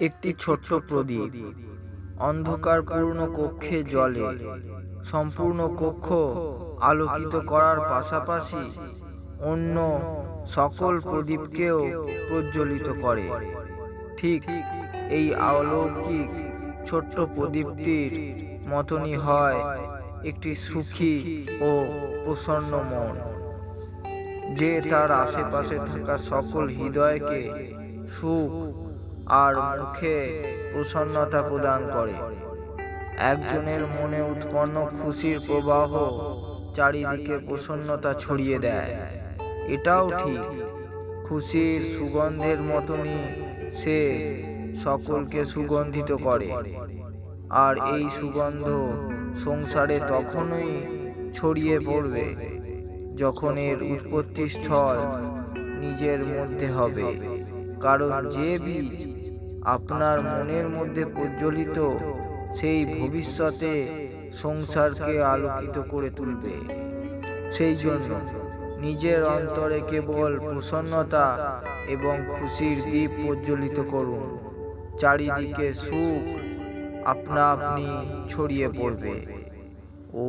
একটি ছোট্ট প্রদীপ অন্ধকার অন্ধকারপূর্ণ কক্ষে জলে, সম্পূর্ণ কক্ষ আলোকিত করার পাশাপাশি অন্য সকল প্রদীপকেও প্রজ্বলিত করে। ঠিক এই অলৌকিক ছোট্ট প্রদীপটির মতনই হয় একটি সুখী ও প্রসন্ন মন। যে তার আশেপাশে থাকা সকল হৃদয়কে সুখ আর মুখে প্রসন্নতা প্রদান করে। একজনের মনে উৎপন্ন খুশির প্রবাহ চারিদিকে প্রসন্নতা ছড়িয়ে দেয়। এটাও ঠিক, খুশির সুগন্ধের মতনই সে সকলকে সুগন্ধিত করে। আর এই সুগন্ধ সংসারে তখনই ছড়িয়ে পড়বে যখন এর উৎপত্তি স্থল নিজের মধ্যে হবে। কারণ যে বীজ আপনার মনের মধ্যে প্রজ্বলিত সেই ভবিষ্যতে সংসারকে আলোকিত করে তুলবে। সেই জন্য নিজের অন্তরে কেবল প্রসন্নতা এবং খুশির দ্বীপ প্রজ্বলিত করুন। চারিদিকে সুখ আপনা আপনি ছড়িয়ে পড়বে। ও